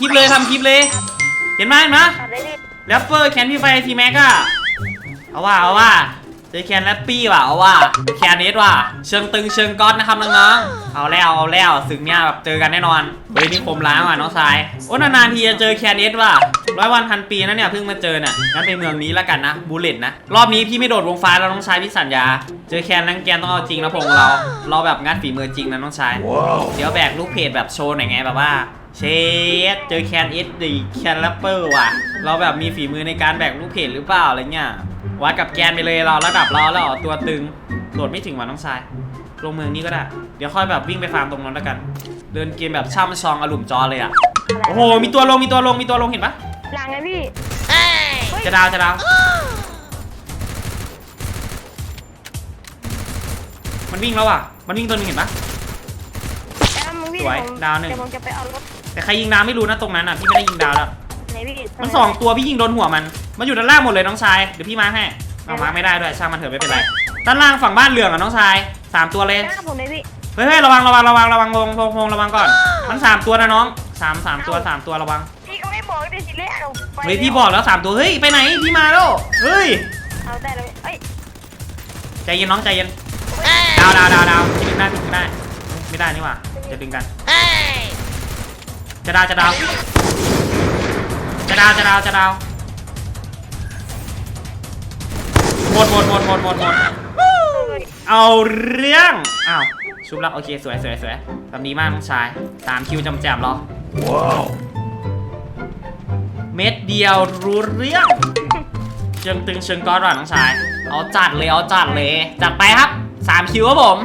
คลิปเลยทำคลิปเลย เห็นไหมเห็นไหมตัดได้ดิแรปเปอร์แคนพี่ไฟทีแม็กอะเอาว่าเอาว่าเจอแคนแรปปี้ว่ะเอาว่าแคนเนสว่ะเชิงตึงเชิงก๊อตนะครับน้องๆเอาแล้วเอาแล้วศึกเนี้ยแบบเจอกันแน่นอนเฮ้ยนี่คมล้างว่ะน้องชายโอ้นานๆทีจะเจอแคนเนสว่ะร้อยวันพันปีนะเนี่ยเพิ่งมาเจอเนี่ยงั้นไปเมืองนี้แล้วกันนะบูเลตนะรอบนี้พี่ไม่โดดวงฟ้าแล้วน้องชายพี่สัญญา เจอแคนนังแกนต้องเอาจริงแล้วพงเราเราแบบงัดฝีมือจริงนะน้องชายเดี๋ยวแบกลูกเพจแบบโชว์หน่อยไงแบบว่า เชดเจอแคนเอสดีแคนแรปเปอร์ว่ะ เราแบบมีฝีมือในการแบกลูกเพจหรือเปล่าอะไรเงี้ย วัดกับแกนไปเลยเราระดับเราแล้วเหรอตัวตึงโหลดไม่ถึงว่ะน้องชาย ลงเมืองนี้ก็ได้ เดี๋ยวค่อยแบบวิ่งไปฟาร์มตรงนั้นแล้วกัน เดินเกมแบบช่ำชองอลุ่มจอเลยอะ โอ้โห มีตัวลง มีตัวลง มีตัวลงเห็นปะหลังไงพี่จะดาวจะดาวมันวิ่งแล้วอะ มันวิ่งตัวหนึงเห็นปะแล้วมึงพี่สวยผมดาวหนึ่งเดี๋ยวผมจะไปเอารถ แต่ใครยิงดาวไม่รู้นะตรงนั้นอะพี่ไม่ได้ยิงดาวแล้วไหนพี่มันสองตัวพี่ยิงโดนหัวมัน มันอยู่ด้านล่างหมดเลยน้องชายเดี๋ยวพี่มาร์คให้เอามาร์คไม่ได้ด้วยช่างมันเถอะไม่เป็นไรด้านล่างฝั่งบ้านเหลืองอะน้องชายสามตัวเลย หน้าผมเลยพี่เฮ้ยเฮ้ยระวังระวังระวังระวังลงลงลงระวังก่อน มันสามตัวนะน้องสามสามตัวสามตัวระวัง พี่ก็ไม่บอกเลยสิเล่เอาไปเฮ้ยพี่บอกแล้วสามตัวเฮ้ยไปไหนพี่มาแล้วเฮ้ยเอาได้เลยเอ้ยใจเย็นน้องใจเย็นดาวดาวดาวดาวพี่ดึงได้พี่ดึงได้ไม่ได้นี่หว่าจะดึงกัน จะดาวจะดาวจะดาวจะดาวจะดาวหมดหมดหมดหมดหมดหมดเอาเรื่อง อ้าว ชุบแล้วโอเค สวยสวยสวยทำดีมากน้องชายตามคิวจำแจมรอ ว้าว เม็ดเดียวรู้เรื่องเชิงตึงเชิงก้อนหวานน้องชาย เอาจัดเลย เอาจัดเลย จัดไปครับ3คิวครับผม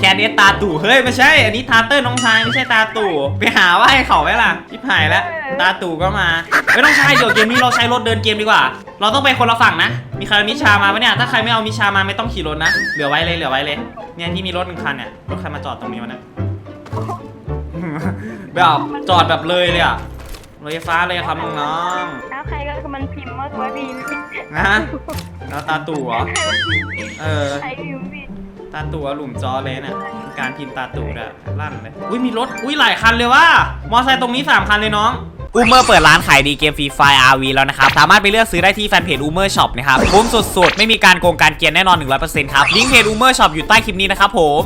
แค่นี้ตาตู่เฮ้ยไม่ใช่ อันนี้ทาเตอร์น้องชายไม่ใช่ตาตู่ไปหาว่าให้เขาไว้ล่ะชิบหายแล้วตาตู่ก็มาเฮ้ยน้องชายเดี๋ยวเกมนี้เราใช้รถเดินเกมดีกว่า เราต้องไปคนละฝั่งนะ มีใครเอามิชามาปะเนี่ยถ้าใครไม่เอามิชามาไม่ต้องขี่รถนะเหลือไว้เลยเหลือไว้เลยเนี่ยที่มีรถหนึ่งคันเนี่ยรถใครมาจอดตรงนี้วะเนี่ยแบบจอดแบบเลยเลยอะเลยฟ้าเลยครับน้องแล้วใครก็มันพิมพ์มากกว่าพี่ๆนะแล้วตาตู่เหรอเออใครพิมพ์พี่ ตาตู่เอาหลุมจอเลยเนี่ยการพิมพ์ตาตู่เนี่ยลั่นเลยอุ้ยมีรถอุ้ยหลายคันเลยว่ามอไซค์ตรงนี้ 3 คันเลยน้องอูเมอร์เปิดร้านขายดีเกมฟรีไฟ RV แล้วนะครับ สามารถไปเลือกซื้อได้ที่แฟนเพจอูเมอร์ช็อปนะครับคุ้มสุดๆ ไม่มีการโกงการเกียนแน่นอน 100%ครับ ลิงก์เพจอูเมอร์ช็อปอยู่ใต้คลิปนี้นะครับผม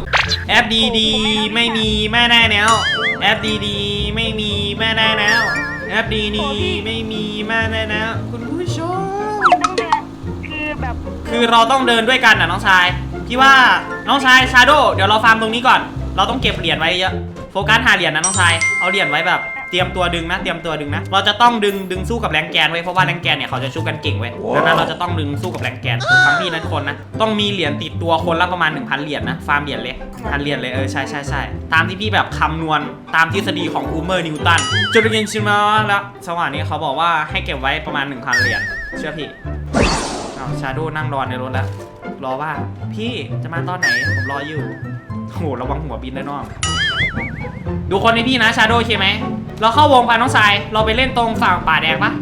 แอปดีๆ ไม่มีแม่แน่แนวแอปดีๆ ไม่มีแม่แน่แนวแอปดีๆไม่มีแม่แน่แนวคุณผู้ชมต้องเดินคือแบบคือเราต้องเดินด้วยกันนะน้องชายพี่ว่า น้องชายชาโดเดี๋ยวเราฟาร์มตรงนี้ก่อน เราต้องเก็บเหรียญไว้เยอะโฟกัสหาเหรียญนะน้องชายเอาเหรียญไว้แบบเตรียมตัวดึงนะเตรียมตัวดึงนะ เราจะต้องดึงดึงสู้กับแรงแกนไว้เพราะว่าแรงแกนเนี่ยเขาจะชุบกันเก่งเว้ยดังนั้นเราจะต้องดึงสู้กับแรงแกนฟังพี่นะทุกคนนะต้องมีเหรียญติดตัวคนละประมาณ 1,000 เหรียญนะฟาร์มเหรียญเลยพันเหรียญเลยเออใช่ใช่ใช่ตามที่พี่แบบคำนวณตามทฤษฎีของอูเมอร์นิวตันจุดเรียนชิมาแล้วสว่างนี้เขาบอกว่าให้เก็บไว้ประมาณ1,000เหรียญเชื่อพี่เอาชาโดนั่งรอในรถแล้ว รอว่า พี่จะมาตอนไหน ผมรออยู่โหระวังหัวบินด้วยน้อง ดูคนในพี่นะชาโดโอเคไหม เราเข้าวงกันน้องสาย เราไปเล่นตรงฝั่งป่าแดงปะ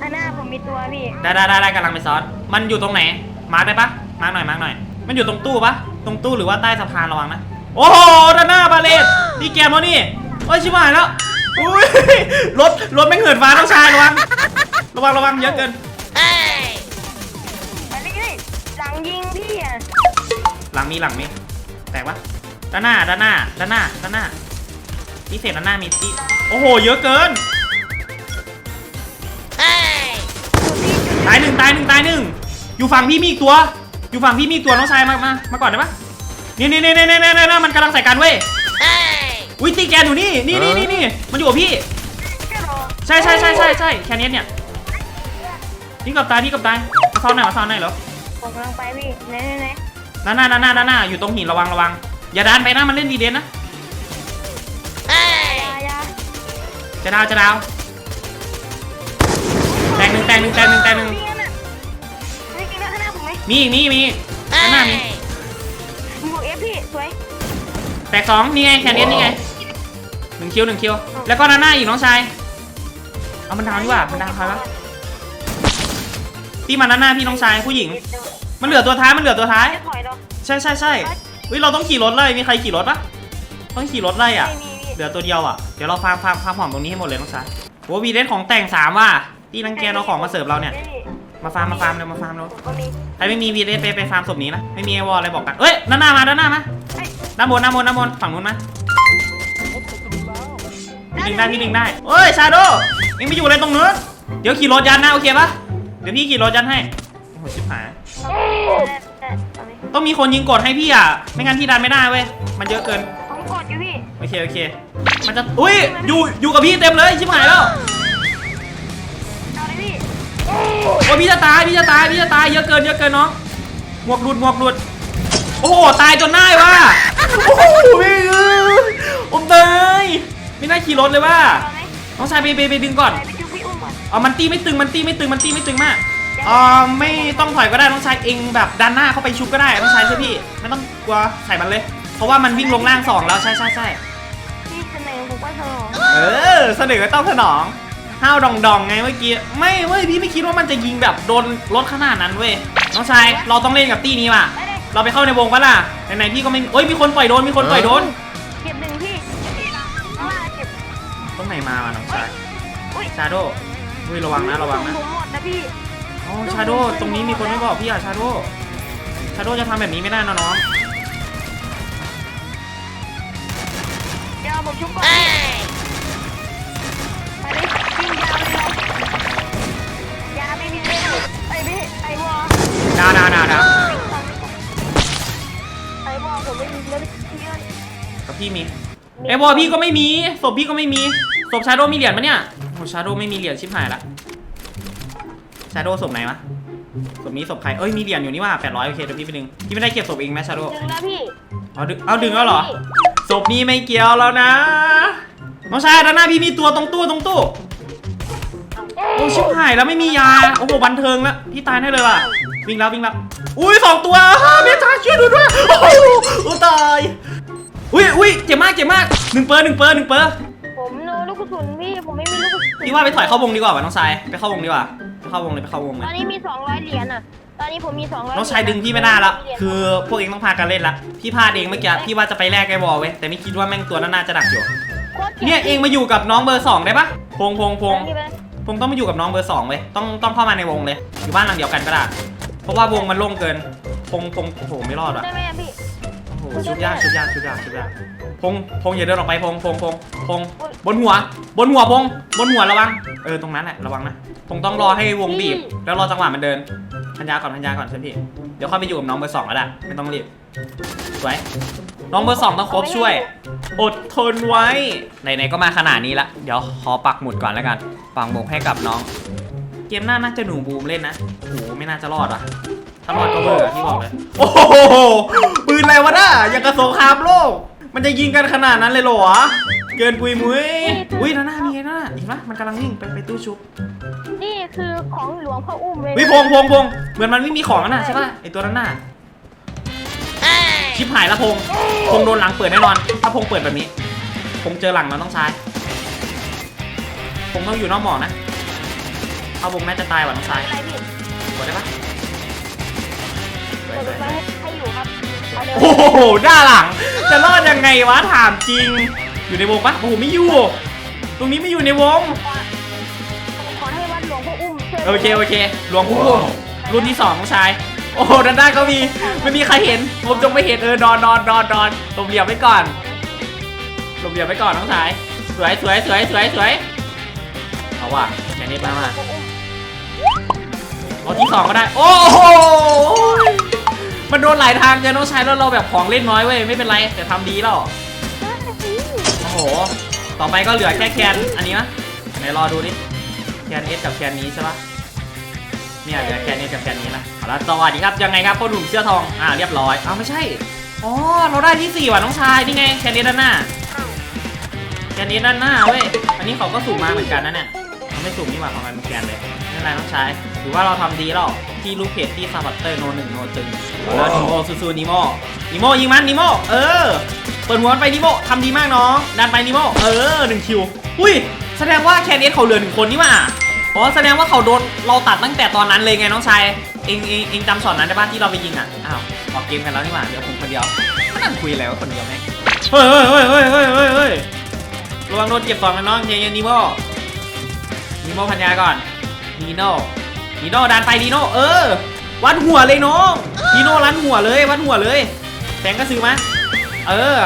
อันหน้าผมมีตัวพี่ ได้ได้ได้ได้กำลังไปซ้อน มันอยู่ตรงไหน มาร์คได้ปะมาร์คหน่อยมาร์คหน่อย มันอยู่ตรงตู้ปะตรงตู้หรือว่าใต้สะพานระวังนะ โอ้โหด้านหน้าบาเลตดีแกมวะนี่ โอ้ยชิบหายแล้ว อุ้ยรถรถไม่งเหินฟ้าน้องชายระวัง ระวังระวังเยอะเกิน งยิงพี่อะหลังมีหลังมีแตกปะด้านหน้าด้านหน้าด้านหน้าด้านหน้าที่เศษด้านหน้ามีที่โอ้โห เยอะเกินตายหนึ่งตายหนึ่งตายหนึ่งอยู่ฝั่งพี่มีอีกตัว อยู่ฝั่งพี่มีอีกตัวน้องชายมามามาก่อนได้ปะนี่นี่นี่นี่นี่นี่นี่มันกำลังใส่กันเว้ยอุ้ยตีแกนอยู่นี่นี่นี่นี่นี่มันอยู่กับพี่แค่รอใช่ใช่ใช่ใช่ใช่แค่นี้เนี่ยพี่กับตายพี่กับตายมาซ้อนหน่อยมาซ้อนหน่อยเหรอ ผมกำลังไปพี่ไหนไหนไหนด้านหน้าด้านหน้าด้านหน้าอยู่ตรงหินระวังระวัง อย่าดันไปนะมันเล่นวีเดนนะยายาจะดาวจะดาวแตงหนึ่งแตงหนึ่งแตงหนึ่งแตงหนึ่งพี่งั้นอะไม่กินแล้วข้างหน้าผมไหมมีอีกมีอีกมีอีกด้านหน้ามีหมวกเอฟพี่สวยแตกสองนี่ไงแคนเดียนนี่ไงหนึ่งคิวหนึ่งคิวแล้วก็ด้านหน้าอีกน้องชายเอามันดาวดีกว่ามันดาวใครวะ พี่มาด้านหน้าพี่น้องชายผู้หญิง มันเหลือตัวท้ายมันเหลือตัวท้ายจะถอยเหรอใช่ใช่ใช่เฮ้ยเราต้องขี่รถเลยมีใครขี่รถปะต้องขี่รถไล่อะ ไม่มีพี่เหลือตัวเดียวอะเดี๋ยวเราฟาร์มฟาร์มฟาร์มหอมตรงนี้ให้หมดเลยน้องชายโอ้วีเดนของแต่งสามว่ะที่นังแกนเอาของมาเสิร์ฟเราเนี่ยมาฟาร์มมาฟาร์มเร็วมาฟาร์มเร็วผมก็มีใครไม่มีวีเดนไปไปฟาร์มศพนี้นะไม่มีไอวอลอะไรบอกกันเอ้ยด้านหน้ามาด้านหน้ามาเฮ้ยด้านบนด้านบนด้านบนฝั่งนู้นมาพี่ดึงได้พี่ดึงได้เอ้ยชาโดเอ็งไม่อยู่อะไรตรงนู้นเดี๋ยวขี่รถยันนะโอเคปะ เดี๋ยวพี่ขี่รถยันให้โอ้โหชิบหายได้ได้ตอนนี้ต้องมีคนยิงกดให้พี่อะ ไม่งั้นพี่ดันไม่ได้เว้ย มันเยอะเกิน ผมกดอยู่พี่ โอเคโอเค มันจะ อุ้ย อยู่ อยู่กับพี่เต็มเลย ชิบหายแล้วเอาเลยพี่โอ้ยพี่จะตาย พี่จะตาย พี่จะตาย เยอะเกิน เยอะเกินน้อง หมวกหลุด หมวกหลุด โอ้โห ตายจนได้ว่ะ โอ้โหพี่เอ้ยผมตาย ไม่น่าขี่รถเลยว่ะ เอาไหมน้องชายไปไปไปดึงก่อน ไปไปจุ๊บพี่ อุ้มก่อนเอามันตีไม่ตึงมันตีไม่ตึงมันตีไม่ตึงมากเอ่อไม่ต้องถอยก็ได้น้องชายเองแบบดันหน้าเข้าไปชุบก็ได้น้องชายเชื่อพี่ไม่ต้องกลัวใส่มันเลย เพราะว่ามันวิ่งลงล่างสองแล้วใช่ใช่ใช่พี่เสนอผมก็เสนอเออเสนอก็ต้องสนองห้าวดองดองไงเมื่อกี้ไม่เว้ยพี่ไม่คิดว่ามันจะยิงแบบโดนรถขนาดนั้นเว้ยน้องชายเราต้องเล่นกับตี้นี้ว่ะได้เลยเราไปเข้าในวงปะล่ะไหนๆพี่ก็ไม่เอ้ยมีคนปล่อยโดนมีคนปล่อยโดนเก็บหนึ่งพี่เอามาเก็บต้องไหนมาว่ะน้องชายอุ้ยชาโด อุ้ยระวังนะระวังนะผมหมดนะพี่อ๋อชาโดตรงนี้มีคนไม่บอกพี่อะชาโดชาโดจะทำแบบนี้ไม่ได้นะน้องเดี๋ยวผมชุบก่อนพี่ไปเลยวิ่งยาวเลยยาไม่มีเลยไอ้พี่ไอ้วอดาวดาวดาวดาวไอ้วอผมไม่มีแล้วพี่เอ้ยกับพี่มีเอ้บอลพี่ก็ไม่มีศพพี่ก็ไม่มีศพชาโดมีเหรียญปะเนี่ย โอ้ชาโดไม่มีเหรียญชิบหายละชาโดศพไหนวะศพนี้ศพใครเอ้ยมีเหรียญอยู่นี่ว่า800โอเคเดี๋ยวพี่ไปดึงพี่ไม่ได้เก็บศพเองไหมชาโดดึงแล้วพี่เอาดึงเอาดึงแล้วเหรอศพนี้ไม่เกี่ยวแล้วนะน้องชายด้านหน้าพี่มีตัวตรงตู้ตรงตู้โอ้ชิบหายแล้วไม่มียาโอ้โหบันเทิงแล้วพี่ตายแน่เลยว่ะวิ่งแล้ววิ่งแล้วอุ้ยสองตัวเมชาช่วยดูด้วยโอ้โหโอ้ตายอุ้ยอุ้ยเจ็บมากเจ็บมากหนึ่งเปอร์หนึ่งเปอร์หนึ่งเปอร์ พี่ว่าไปถอยเข้าวงดีกว่าวะน้องชายไปเข้าวงดีกว่าไปเข้าวงเลยไปเข้าวงเลตอยนนี้มี 200 เหรียญอะ ตอนนี้ผมมี 200น้องชายดึงพี่ไม่ได้ละคือพวกเองต้องพากันเล่นละพี่พลาดเองเมื่อกี้พี่ว่าจะไปแลกไอ้บอลเว้ยแต่ไม่คิดว่าแม่งตัวนั้นน่าจะดักอยู่โคตรจ็บเนี่ยเองมาอยู่กับน้องเบอร์สองได้ปะพงพงพงพี่ไปพงต้องมาอยู่กับน้องเบอร์สองเว้ยต้องต้องเข้ามาในวงเลย อยู่บ้านหลังเดียวกันก็ได้เพราะว่าวงมันโล่งเกินพงพงโอ้โหไม่รอดว่ะ ได้ไหมอะพี่โอ้โห ชุบยากชุบยากชุบยากชุบยากพงพงอย่าเดินออกไปพงพงพงพงบนหัว บนหัวพงบนหัวระวังเออตรงนั้นแหละระวังนะพงต้องรอให้วงบีบ แล้วรอจังหวะมันเดินพันยาก่อนพันยาก่อนเพื่อนพี่เดี๋ยวค่อยไปอยู่กับน้องเบอร์สองก็ได้ไม่ต้องรีบสวยน้องเบอร์สองต้องครบช่วย อดทนไว้ไหนๆก็มาขนาดนี้ละเดี๋ยวขอปักหมุดก่อนแล้วกันปักหมุดให้กับน้อง เกมหน้าน่าจะหนูบูมเล่นนะโอ้โหไม่น่าจะรอดว่ะ ถ้ารอดก็เบอร์อะที่บอกเลยโอ้โหปืนอะไรวะน่ะอย่างกับสงครามโลก มันจะยิงกันขนาดนั้นเลยเหรอวะเกินปุยมุ้ยอุ้ยนั่นน่ามีไอ้นั่นน่ะเห็นปะมันกำลังวิ่งไปไปตู้ชุบนี่คือของหลวงพ่ออุ้มเลยวิพงพงพงเหมือนมันไม่มีของแล้วน่ะใช่ปะไอตัวนั้นน่ะชิบหายละพงพงโดนหลังเปิดแน่นอน ถ้าพงเปิดแบบนี้พงเจอหลังมันต้องใช้พงต้องอยู่นอกหมอกนะถ้าวงน่าจะตายว่ะน้องชายอะไรพี่กดได้ปะ สวยเปิดสวยไฟให้ให้อยู่ครับเอาเดี๋ยวโอ้โหด้านหลัง จะรอดยังไงวะถามจริง อยู่ในวงปะโอ้โหไม่อยู่ ตรงนี้ไม่อยู่ในวงผมขอให้วัดหลวงพ่ออุ้มช่วยโอเคโอเคหลวงพ่อรุ่นที่สองน้องชาย โอ้โหด้านหน้าก็มี ไม่มีใครเห็น ผมจงไม่เห็นเออนอนนอนนอนนอนหลบเหลี่ยมไว้ก่อนหลบเหลี่ยมไว้ก่อนน้องชาย สวยสวยสวยสวยสวยเอาว่ะแค่นี้มามาพ่ออุ้มเอาที่สองก็ได้ โอ้โห มันโดนหลายทางเกินน้องชายแล้วเราแบบของเล่นน้อยเว้ยไม่เป็นไรแต่ทำดีแล้วโอ้โห ต่อไปก็เหลือแค่แคนอันนี้นะไหนรอดูดิแคนเอสกับแคนนี้ใช่ปะเนี่ยเหลือแคนเอสกับแคนนี้นะเอาละสวัสดีครับยังไงครับพ่อหนุ่มเสื้อทองอ่าเรียบร้อยอ้าวไม่ใช่อ๋อเราได้ที่สี่ว่ะน้องชายนี่ไงแคนเอสด้านหน้าแคนเอสด้านหน้าเว้ยอันนี้เขาก็สูงมาเหมือนกันนะเนี่ยไม่สูงนี่หว่าของมันแคนเลย เป็นไรน้องชายถือว่าเราทำดีแล้วที่ลูกเพจที่ซาบัตเตอร์โนหนึ่งโนตึงแล้วนิโมซูซูนิโมนิโมยิงมันนิโมเออเปิดหัวไปนิโมทำดีมากน้องดันไปนิโมเออหนึ่งคิวอุ้ยแสดงว่าแคนเอสเขาเหลือหนึ่งคนนี่หว่าอ๋อแสดงว่าเขาโดนเราตัดตั้งแต่ตอนนั้นเลยไงน้องชายเองเองเองจำช็อตนั้นได้ป่ะที่เราไปยิงอะอ้าวออกเกมกันแล้วนี่หว่าเหลือผมคนเดียวนั่งคุยอะไรวะคนเดียวแม่งเฮ้ยเฮ้ยเฮ้ยเฮ้ยเฮ้ยเฮ้ยระวังโดนเจ็บสองนะน้องเจเย็นนิโมนิโมพันยาก่อน นีโน่นีโน่ดันไปนีโน่เออ วัดหัวเลยน้องนีโน่รันหัวเลยวัดหัวเลยแสงก็ซื้อมาเออ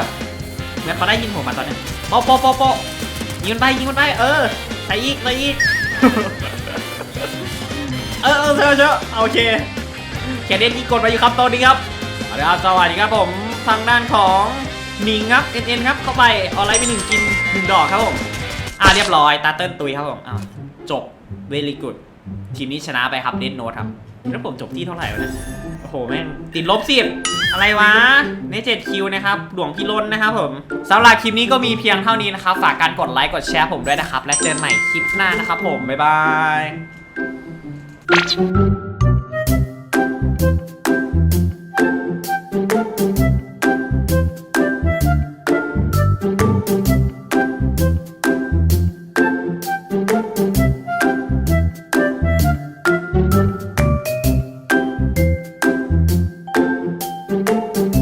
เงั้นเขาได้ยินผมมาตอนนี้โปะโปะโปะโปะยิงมันไปยิงมันไปเออใส่อีกใส่อีกเออเออเชอเชอโอเคแคเดนที่กดไปอยู่ครับตอนนี้ครับเอาละสวัสดีครับผมทางด้านของหนิงครับเอ็นเอ็นครับเข้าไปออนไลน์ไปหนึ่งกินหนึ่งดอกครับผมอ่าเรียบร้อยตาเติ้ลตุยครับผมอ้าวจบ เวลีกุดทีมนี้ชนะไปครับเดนโนตครับ แล้วผมจบที่เท่าไหร่วะเนี่ยโอ้โหแม่งติดลบสิบอะไรวะในเจ็ดคิวนะครับหลวงพี่ล้นนะครับผมสำหรับคลิปนี้ก็มีเพียงเท่านี้นะครับ ฝากการกดไลค์กดแชร์ผมด้วยนะครับ และเจอกันใหม่คลิปหน้านะครับผม บ๊ายบาย